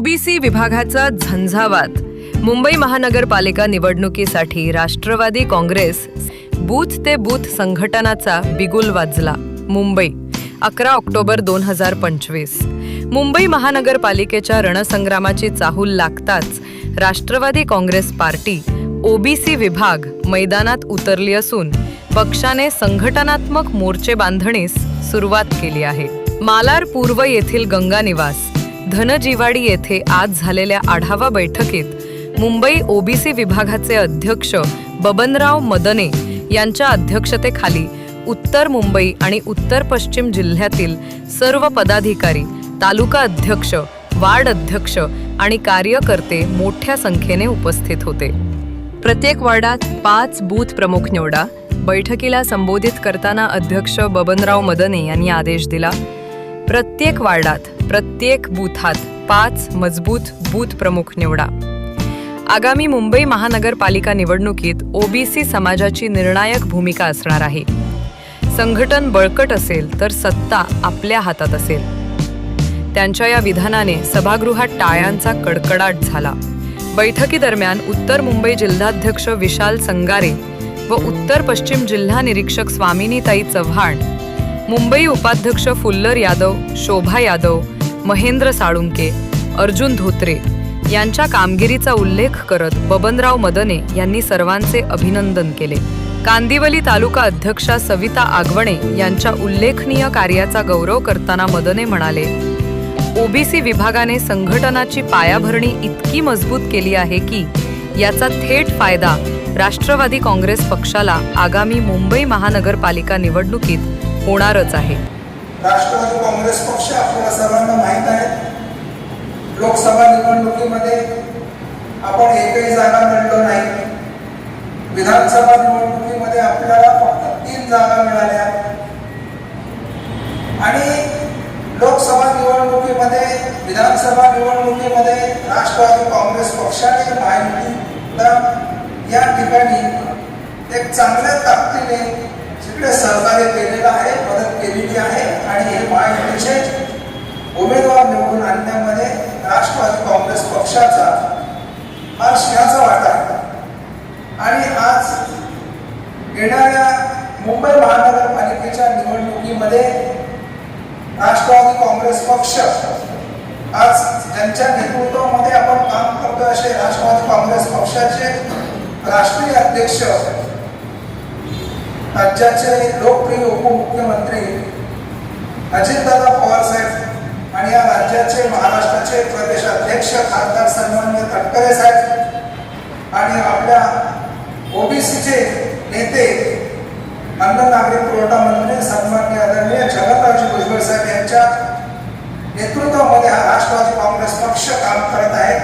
OBC विभागाचा झंझावात. मुंबई महानगरपालिका निवडणुकीसाठी राष्ट्रवादी काँग्रेस बूथ ते बूथ संघटनाचा बिगुल वाजला. मुंबई अकरा ऑक्टोबर दोन हजार पंचवीस. मुंबई महानगरपालिकेच्या रणसंग्रामाची चाहूल लागताच राष्ट्रवादी काँग्रेस पार्टी ओबीसी विभाग मैदानात उतरली असून पक्षाने संघटनात्मक मोर्चे बांधणीस सुरुवात केली आहे. मालार पूर्व येथील गंगा निवास धनजीवाडी येथे आज झालेल्या आढावा बैठकीत मुंबई ओबीसी विभागाचे अध्यक्ष बबनराव मदने यांच्या अध्यक्षतेखाली उत्तर मुंबई आणि उत्तर पश्चिम जिल्ह्यातील सर्व पदाधिकारी तालुका अध्यक्ष वार्ड अध्यक्ष आणि कार्यकर्ते मोठ्या संख्येने उपस्थित होते. प्रत्येक वार्डात पाच बूथ प्रमुख निवडा बैठकीला संबोधित करताना अध्यक्ष बबनराव मदने यांनी आदेश दिला. प्रत्येक वार्डात प्रत्येक बूथात पाच मजबूत बूथ प्रमुख निवडा. आगामी मुंबई महानगरपालिका निवडणुकीत ओबीसी समाजाची निर्णायक भूमिका असणार आहे. संघटन बळकट असेल तर सत्ता आपल्या हातात असेल. त्यांच्या या विधानाने सभागृहात टाळ्यांचा कडकडाट झाला. बैठकीदरम्यान उत्तर मुंबई जिल्हाध्यक्ष विशाल संगारे व उत्तर पश्चिम जिल्हा निरीक्षक स्वामिनीताई चव्हाण मुंबई उपाध्यक्ष फुल्लर यादव शोभा यादव महेंद्र साळुंके अर्जुन धोत्रे यांच्या कामगिरीचा उल्लेख करत बबनराव मदने यांनी सर्वांचे अभिनंदन केले. कांदिवली तालुका अध्यक्षा सविता आगवणे यांच्या उल्लेखनीय कार्याचा गौरव करताना मदने म्हणाले ओबीसी विभागाने संघटनाची पायाभरणी इतकी मजबूत केली आहे की याचा थेट फायदा राष्ट्रवादी काँग्रेस पक्षाला आगामी मुंबई महानगरपालिका निवडणुकीत होणारच आहे. राष्ट्रवादी काँग्रेस पक्ष आपल्याला सर्वांना माहीत आहे. लोकसभा निवडणुकीमध्ये आपण एकही जागा मिळलो नाही. विधानसभा निवडणुकीमध्ये आपल्याला फक्त तीन जागा मिळाल्या. आणि लोकसभा निवडणुकीमध्ये विधानसभा निवडणुकीमध्ये राष्ट्रवादी काँग्रेस पक्षाने माहिती या ठिकाणी एक चांगल्या ताकदीने तिकडे सहकार्य केलेलं आहे मदत केलेली आहे. आणि हे महायुतीचे म्हणजे उमेदवार निवडून आणण्यामध्ये राष्ट्रवादी काँग्रेस पक्षाचा हा सिंहाचा वाटा आहे. आणि आज येणाऱ्या मुंबई महानगरपालिकेच्या निवडणुकीमध्ये राष्ट्रवादी काँग्रेस पक्ष आज ज्यांच्या नेतृत्वामध्ये आपण काम करतो असे राष्ट्रवादी काँग्रेस पक्षाचे राष्ट्रीय अध्यक्ष राज्याचे लोकप्रिय उपमुख्यमंत्री अजितदादा पवार साहेब आणि या राज्याचे महाराष्ट्राचे प्रदेशाध्यक्ष खासदार सन्मान्य तटकरे साहेब आणि आपल्या ओबीसीचे नेते अन्न नागरी पुरवठा मंत्री सन्मान्य आदरणीय जगन्नाथजी भुजबळ साहेब यांच्या नेतृत्वामध्ये हा राष्ट्रवादी काँग्रेस पक्ष काम करत आहे.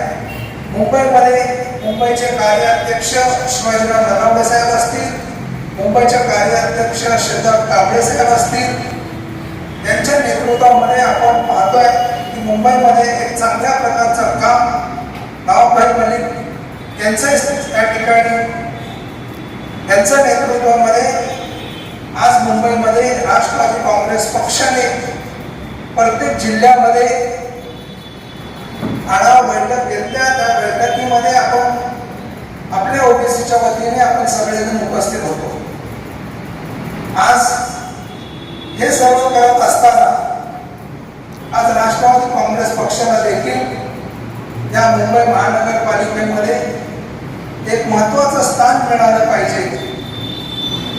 मुंबईमध्ये मुंबईचे कार्याध्यक्ष शिवाजीराव नरावडे साहेब असतील. मुंबईच्या कार्याध्यक्ष शेजार कांबळे साहेब असतील. यांच्या नेतृत्वामध्ये आपण पाहतोय की मुंबईमध्ये एक चांगल्या प्रकारचं काम नावभाई मलिक यांचं त्या ठिकाणी यांच्या नेतृत्वामध्ये आज मुंबईमध्ये राष्ट्रवादी काँग्रेस पक्षाने प्रत्येक जिल्ह्यामध्ये आढावा बैठक घेतल्या. त्या बैठकीमध्ये आपण आपल्या ओबीसीच्या वतीने आपण सगळेजण उपस्थित होतो. आज हे सर्व करत असताना आज राष्ट्रवादी काँग्रेस पक्षाला देखील या मुंबई महानगरपालिकेमध्ये एक महत्वाचं स्थान मिळालं पाहिजे.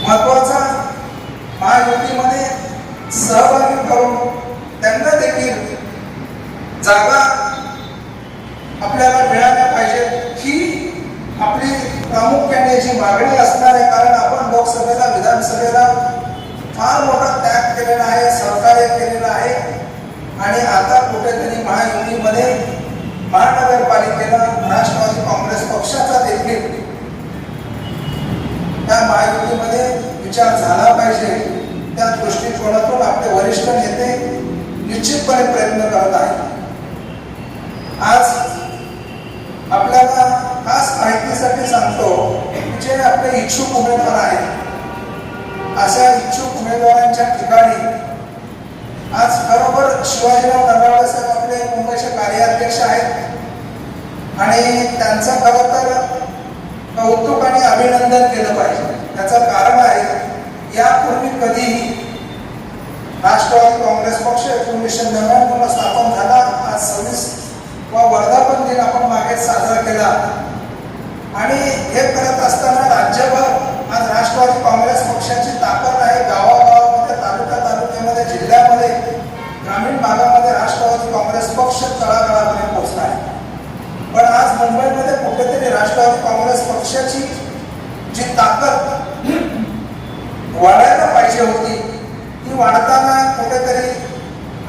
महत्त्वाचा महायुतीमध्ये सहभागी करून त्यांना देखील जागा आपल्याला मिळाल्या पाहिजे आपली प्रामुख्याने जी मागणी असणार आहे कारण आपण लोकसभेला विधानसभेला फार मोठा त्याग केलेला आहे सहकार्य केलेलं आहे. आणि आता कुठेतरी महायुतीमध्ये महानगरपालिकेला राष्ट्रवादी काँग्रेस पक्षाचा देखील त्या महायुतीमध्ये विचार झाला पाहिजे. त्या दृष्टिकोनातून आपले वरिष्ठ नेते निश्चितपणे प्रयत्न करत आहेत. आज आपल्याला माहितीसाठी सांगतो जे आपले इच्छुक उमेदवार आहेत. अशा इच्छुक उमेदवारांच्या ठिकाणी आज बरोबर शिवाजीराव नरवाडे साहेब आपले मुंबईचे कार्याध्यक्ष आहेत. आणि त्यांचं खरं तर कौतुक आणि अभिनंदन केलं पाहिजे. त्याचं कारण आहे यापूर्वी कधीही राष्ट्रवादी काँग्रेस पक्ष एकोणीसशे नव्याण्णवला मुंबईमध्ये कुठेतरी राष्ट्रवादी काँग्रेस पक्षाची जी ताकद वाढायला पाहिजे होती ती वाढताना कुठेतरी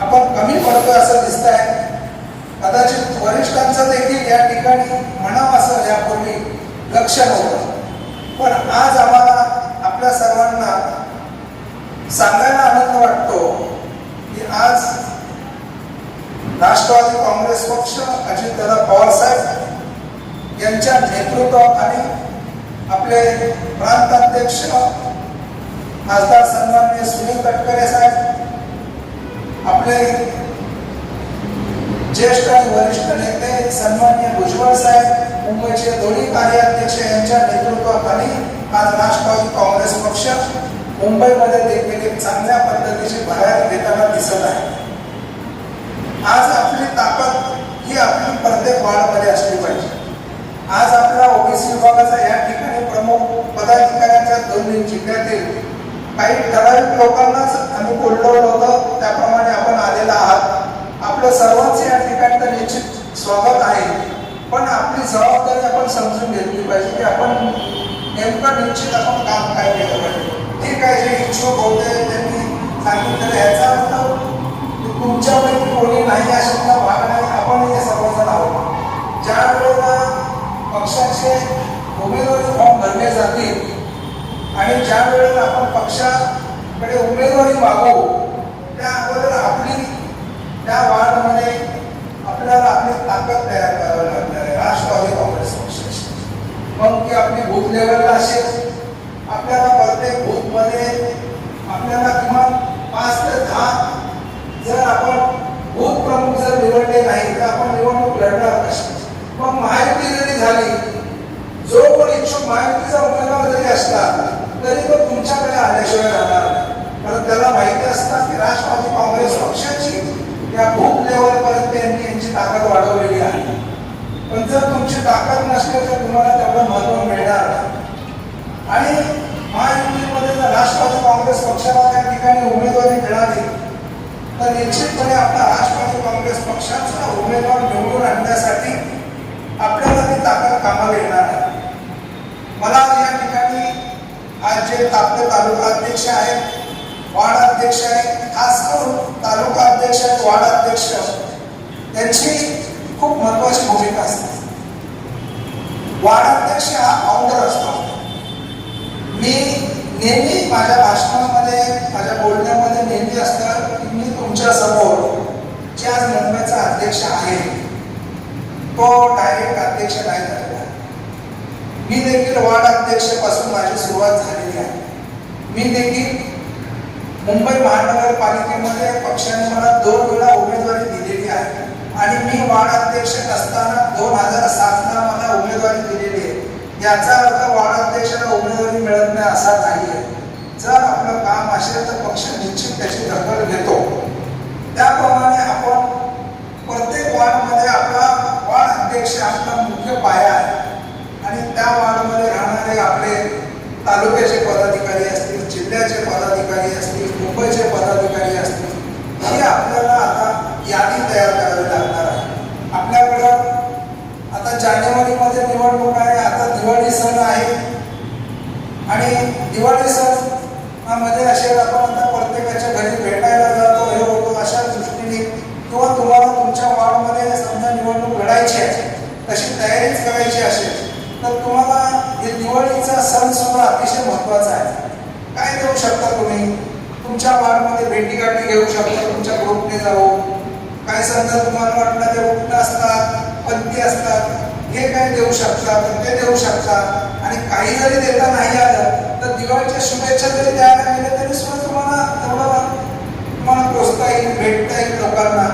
आपण कमी पडतोय असं दिसत आहे कदाचित वरिष्ठांचं देखील या ठिकाणी म्हणावं असं यापूर्वी लक्ष नव्हतं. पण आज आम्हाला आपल्या सर्वांना सांगायला आनंद वाटतो की आज राष्ट्रवादी काँग्रेस पक्ष अजितदादा पवार साहेब यांच्या नेतृत्वाखाली आपले प्रांताध्यक्ष खासदार सन्माननीय सुनील तटकरे साहेब आपले ज्येष्ठ आणि वरिष्ठ नेते सन्मान्य भुजबळ साहेब मुंबईचे दोन्ही कार्याध्यक्ष यांच्या नेतृत्वाखाली आज राष्ट्रवादी काँग्रेस पक्ष मुंबईमध्ये देखील एक चांगल्या पद्धतीची भरारी घेताना दिसत आहे. आज आपली ताकद ही आपली प्रत्येक वाढमध्ये असली पाहिजे. आज आपला ओबीसी विभागाचा या ठिकाणी प्रमुख पदाधिकाऱ्यांच्या दोन्ही जिल्ह्यातील काही ठराविक लोकांनाच आम्ही बोलवलं होतं त्याप्रमाणे आपण आलेला आहात. आपलं सर्वांचे या ठिकाणी तर निश्चित स्वागत आहे. पण आपली जबाबदारी आपण समजून घेतली पाहिजे की आपण नेमकं निश्चित आपण काम काय केलं पाहिजे. ठीक आहे जे इच्छुक होते त्यांनी सांगितलं याचा अर्थ तुमच्यापैकी कोणी नाही अशातला भाग नाही. आपण हे सर्वजण आहोत. ज्या वेळेला पक्षाचे उमेदवारी फॉर्म भरले जातील. आणि ज्या वेळेला आपण पक्षाकडे उमेदवारी मागू त्या अगोदर आपली त्या वार्डमध्ये आपल्याला आपली ताकद तयार करावी लागणार आहे. राष्ट्रवादी काँग्रेस पक्षाची. मग ती आपली बूथ लेवलला असेल. आपल्याला प्रत्येक बूथमध्ये आपल्याला किमान पाच ते दहा जर आपण बूथ प्रमुख जर निवडले नाही तर आपण निवडणूक लढणार कशी? मग महायुती झाली. जो कोण इच्छुक महायुतीचा उमेदवार जरी असला तरी तो तुमच्याकडे आल्याशिवाय राहणार कारण त्याला माहिती असतात की राष्ट्रवादी काँग्रेस पक्षाची या बूथ लेवलपर्यंत यांनी यांची ताकद वाढवलेली आहे. पण जर तुमची ताकद नसली तर तुम्हाला तेवढं महत्त्व मिळणार आणि महायुतीमध्ये जर राष्ट्रवादी काँग्रेस पक्षाला त्या ठिकाणी उमेदवारी मिळाली तर निश्चितपणे आपला राष्ट्रवादी काँग्रेस पक्षाचा उमेदवार निवडून आणण्यासाठी आपल्याला ती ताकद कामाला येणार आहे. मला या ठिकाणी आज जे आपले तालुका अध्यक्ष आहेत वार्ड अध्यक्ष आहेत खास करून तालुका अध्यक्ष आहेत वार्ड अध्यक्ष त्यांची खूप महत्वाची भूमिका असते. वार्ड अध्यक्ष हा फाउंडर असतो. मी नेहमी माझ्या भाषणामध्ये माझ्या बोलण्यामध्ये नेहमी असतं की मी तुमच्यासमोर जे आज मुंबईचा अध्यक्ष आहे तो डायरेक्ट अध्यक्ष नाही झालेला मी देखील वार्ड अध्यक्षपासून माझी सुरुवात झालेली आहे. मी देखील मुंबई महानगरपालिकेमध्ये पक्षाने मला दोन वेळा उमेदवारी दिलेली आहे. आणि मी वार्ड अध्यक्ष असताना दोन हजार सातला मला उमेदवारी दिलेली आहे. याचा अर्थ वार्ड अध्यक्षाला उमेदवारी मिळत नाही असा नाही आहे जर आपलं काम असेल तर पक्ष निश्चित त्याची दखल घेतो त्याप्रमाणे आपण प्रत्येक वार्डमध्ये आपला वार्ड अध्यक्ष आपला मुख्य पाया आहे. आणि त्या वार्डमध्ये राहणारे आपले तालुक्याचे पदाधिकारी असतील जिल्ह्याचे पदाधिकारी असतील मुंबईचे पदाधिकारी असतील ही आपल्याला आता यादी तयार करावी लागणार आहे. आपल्याकडं आता जानेवारीमध्ये निवडणूक आहे आता दिवाळी सण आहे. आणि दिवाळी सणमध्ये असे आपण आता प्रत्येकाच्या घरी भेटायला जातो हे होतो अशा दृष्टीने किंवा तुम्हाला तुमच्या वार्डमध्ये समजा निवडणूक लढायची आहे. तयारीच करायची असेल तर तुम्हाला हे दिवाळीचा सण सुद्धा अतिशय महत्त्वाचा आहे. काय करू शकता तुम्ही? तुमच्या माळमध्ये भेटी गाठी घेऊ शकता तुमच्या ग्रुपने जाऊ काय समजा तुम्हाला वाटलं ते रुग्ण असतात पत्ती असतात हे काय देऊ शकता ते देऊ शकता. आणि काही जरी देता नाही आलं तर दिवाळीच्या शुभेच्छा जरी द्यायला गेल्या तरी सुद्धा तुम्हाला थोडं तुम्हाला पोचता येईल भेटता येईल लोकांना.